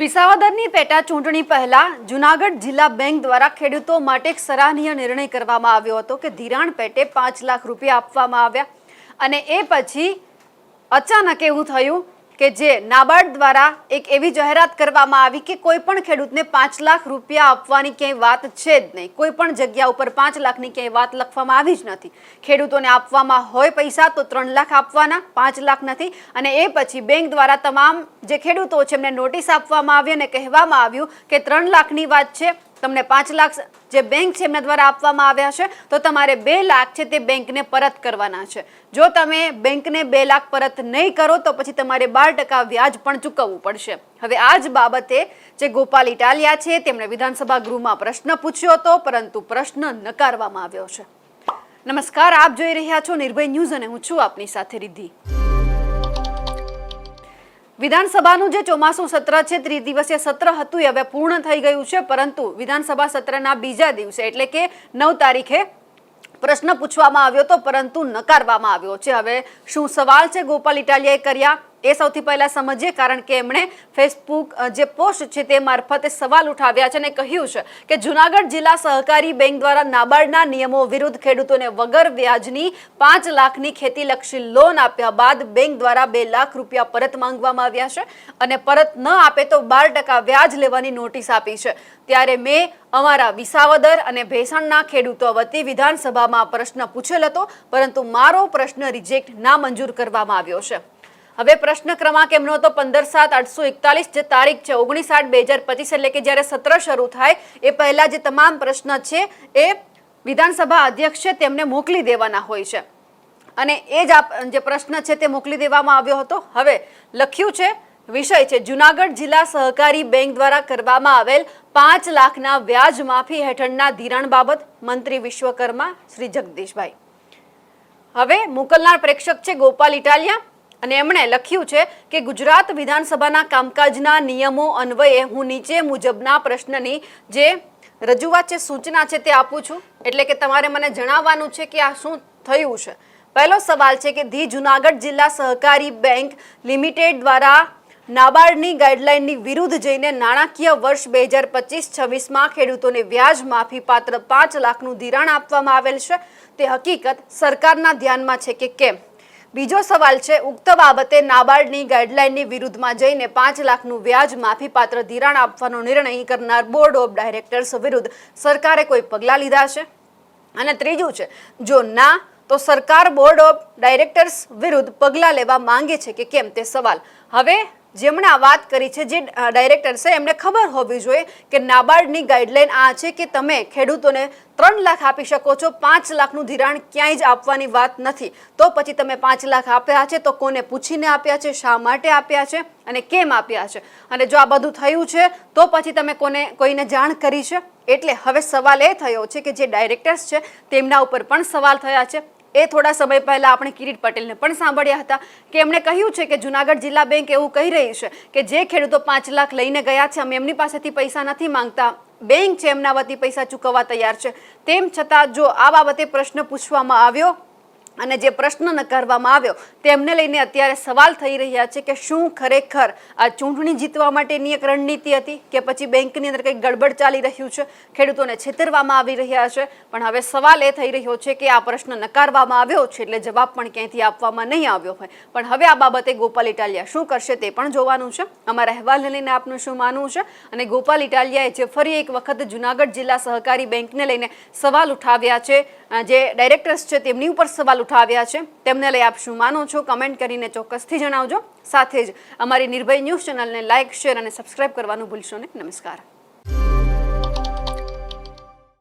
વિસાવદરની પેટા ચૂંટણી પહેલા જુનાગઢ જિલ્લા બેંક દ્વારા ખેડૂતો માટે એક સરાહનીય નિર્ણય કરવામાં આવ્યો હતો કે ધિરાણ પેટે પાંચ લાખ રૂપિયા આપવામાં આવ્યા. અને એ પછી અચાનક એવું થયું કે જે નાબાર્ડ દ્વારા એક એવી જાહેરાત કરવામાં આવી કે કોઈ પણ ખેડૂતને પાંચ લાખ રૂપિયા આપવાની ક્યાંય વાત છે જ નહીં. કોઈ પણ જગ્યા ઉપર પાંચ લાખની ક્યાંય વાત લખવામાં આવી જ નથી. ખેડૂતોને આપવામાં હોય પૈસા તો ત્રણ લાખ આપવાના, પાંચ લાખ નથી. અને એ પછી બેંક દ્વારા તમામ જે ખેડૂતો છે એમને નોટિસ આપવામાં આવી અને કહેવામાં આવ્યું કે ત્રણ લાખની વાત છે. તમને પાંચ લાખ જે બેંક છે એમના દ્વારા આપવામાં આવ્યા છે, તો તમારે બે લાખ છે તે બેંકને પરત કરવાના છે. જો તમે બેંકને બે લાખ પરત નહીં કરો, તો પછી તમારે બાર ટકા વ્યાજ પણ ચૂકવવું પડશે. હવે આ જ બાબતે જે ગોપાલ ઇટાલિયા છે, તેમણે વિધાનસભા ગૃહમાં પ્રશ્ન પૂછ્યો હતો, પરંતુ પ્રશ્ન નકારવામાં આવ્યો છે. નમસ્કાર, આપ જોઈ રહ્યા છો નિર્ભય ન્યૂઝ અને હું છું આપની સાથે રિદ્ધિ. વિધાનસભાનું જે ચોમાસું સત્ર છે, ત્રિદિવસીય સત્ર હતું હવે પૂર્ણ થઈ ગયું છે, પરંતુ વિધાનસભા સત્રના બીજા દિવસે, એટલે કે નવ તારીખે પ્રશ્ન પૂછવામાં આવ્યો હતો, પરંતુ નકારવામાં આવ્યો છે. હવે શું સવાલ છે? ગોપાલ ઇટાલિયાએ કર્યા. એ સૌથી પહેલા સમજીએ, કારણ કે એમણે ફેસબુક જે પોસ્ટ છે તે મારફતે સવાલ ઉઠાવ્યા છે અને કહ્યું છે કે જુનાગઢ જિલ્લા સહકારી બેંક દ્વારા નાબાર્ડના નિયમો વિરુદ્ધ ખેડૂતોને વગર વ્યાજની પાંચ લાખની ખેતીલક્ષી લોન આપ્યા બાદ બેંક દ્વારા બે લાખ રૂપિયા પરત માંગવામાં આવ્યા છે અને પરત ન આપે તો બાર ટકા વ્યાજ લેવાની નોટિસ આપી છે. ત્યારે મેં અમારા વિસાવદર અને ભેસણના ખેડૂતો વતી વિધાનસભામાં પ્રશ્ન પૂછેલ હતો, પરંતુ મારો પ્રશ્ન રિજેક્ટ ના મંજૂર કરવામાં આવ્યો છે. હવે પ્રશ્ન ક્રમાંક એમનો હતો પંદર સાત આઠસો એકતાલીસ, જે તારીખ છે ઓગણીસ આઠ બે હજાર પચીસ, એટલે કે જ્યારે સત્ર શરૂ થાય, એ પહેલા જે તમામ પ્રશ્ન છે એ વિધાનસભા અધ્યક્ષ છે તેમને મોકલી દેવાના હોય છે. અને એ જ જે પ્રશ્ન છે તે મોકલી દેવામાં આવ્યો હતો. હવે લખ્યું છે, વિષય છે, જુનાગઢ જિલ્લા સહકારી બેંક દ્વારા કરવામાં આવેલ પાંચ લાખના વ્યાજ માફી હેઠળના ધિરાણ બાબત મંત્રી વિશ્વકર્મા શ્રી જગદીશભાઈ. હવે મોકલનાર પ્રેક્ષક છે ગોપાલ ઇટાલિયા. અને એમણે લખ્યું છે કે ગુજરાત વિધાનસભાના કામકાજના નિયમો અન્વયે હું નીચે મુજબના પ્રશ્નની જે રજૂઆત છે, સૂચના છે તે આપું છું. એટલે કે તમારે મને જણાવવાનું છે કે આ શું થયું છે. પહેલો સવાલ છે કે ધી જુનાગઢ જિલ્લા સહકારી બેંક લિમિટેડ દ્વારા નાબાર્ડની ગાઈડલાઇનની વિરુદ્ધ જઈને નાણાકીય વર્ષ બે હજાર પચીસ છવ્વીસમાં ખેડૂતોને વ્યાજ માફી પાત્ર પાંચ લાખનું ધિરાણ આપવામાં આવેલ છે. તે હકીકત સરકારના ધ્યાનમાં છે કે કેમ? બીજો સવાલ છે, ઉક્ત બાબતે નાબાર્ડની ગાઈડલાઇનની વિરુદ્ધમાં જઈને પાંચ લાખનું વ્યાજ માફીપાત્ર ધિરાણ આપવાનો નિર્ણય કરનાર બોર્ડ ઓફ ડાયરેક્ટર્સ વિરુદ્ધ સરકારે કોઈ પગલાં લીધા છે? અને ત્રીજું છે, જો ના, તો સરકાર બોર્ડ ઓફ ડાયરેક્ટર્સ વિરુદ્ધ પગલાં લેવા માંગે છે કે કેમ તે સવાલ. હવે જેમણે આ વાત કરી છે, જે ડાયરેક્ટર છે, એમને ખબર હોવી જોઈએ કે નાબાર્ડની ગાઈડલાઈન આ છે કે તમે ખેડૂતોને ત્રણ લાખ આપી શકો છો, પાંચ લાખનું ધિરાણ ક્યાંય જ આપવાની વાત નથી. તો પછી તમે પાંચ લાખ આપ્યા છે, તો કોને પૂછીને આપ્યા છે, શા માટે આપ્યા છે અને કેમ આપ્યા છે? અને જો આ બધું થયું છે, તો પછી તમે કોને, કોઈને જાણ કરી છે? એટલે હવે સવાલ એ થયો છે કે જે ડાયરેક્ટર્સ છે, તેમના ઉપર પણ સવાલ થયા છે. એ થોડા સમય પહેલા આપણે કિરીટ પટેલને પણ સાંભળ્યા હતા કે એમણે કહ્યું છે કે જુનાગઢ જિલ્લા બેંક એવું કહી રહી છે કે જે ખેડૂતો પાંચ લાખ લઈને ગયા છે, અમે એમની પાસેથી પૈસા નથી માંગતા. બેંક છે, એમના વતી પૈસા ચૂકવવા તૈયાર છે. તેમ છતાં જો આ બાબતે પ્રશ્ન પૂછવામાં આવ્યો અને જે પ્રશ્ન નકારવામાં આવ્યો, તેમને લઈને અત્યારે સવાલ થઈ રહ્યા છે કે શું ખરેખર આ ચૂંટણી જીતવા માટેની એક રણનીતિ હતી કે પછી બેંકની અંદર કંઈક ગડબડ ચાલી રહ્યું છે? ખેડૂતોને છેતરવામાં આવી રહ્યા છે. પણ હવે સવાલ એ થઈ રહ્યો છે કે આ પ્રશ્ન નકારવામાં આવ્યો છે એટલે જવાબ પણ ક્યાંયથી આપવામાં નહીં આવ્યો હોય. પણ હવે આ બાબતે ગોપાલ ઇટાલિયા શું કરશે તે પણ જોવાનું છે. અમારા અહેવાલને લઈને આપનું શું માનવું છે? અને ગોપાલ ઇટાલિયાએ જે ફરી એક વખત જુનાગઢ જિલ્લા સહકારી બેંકને લઈને સવાલ ઉઠાવ્યા છે જે ડાયરેક્ટર્સ છે તેમની ઉપર સવાલ ઉઠાવ્યા છે. તેમને લઈ આપ શું માનો છો? કમેન્ટ કરીને ચોક્કસથી જણાવજો. સાથે જ અમારી નિર્ભય ન્યૂઝ ચેનલને લાઇક શેર અને સબસ્ક્રાઇબ કરવાનું ભૂલશો નહીં. નમસ્કાર.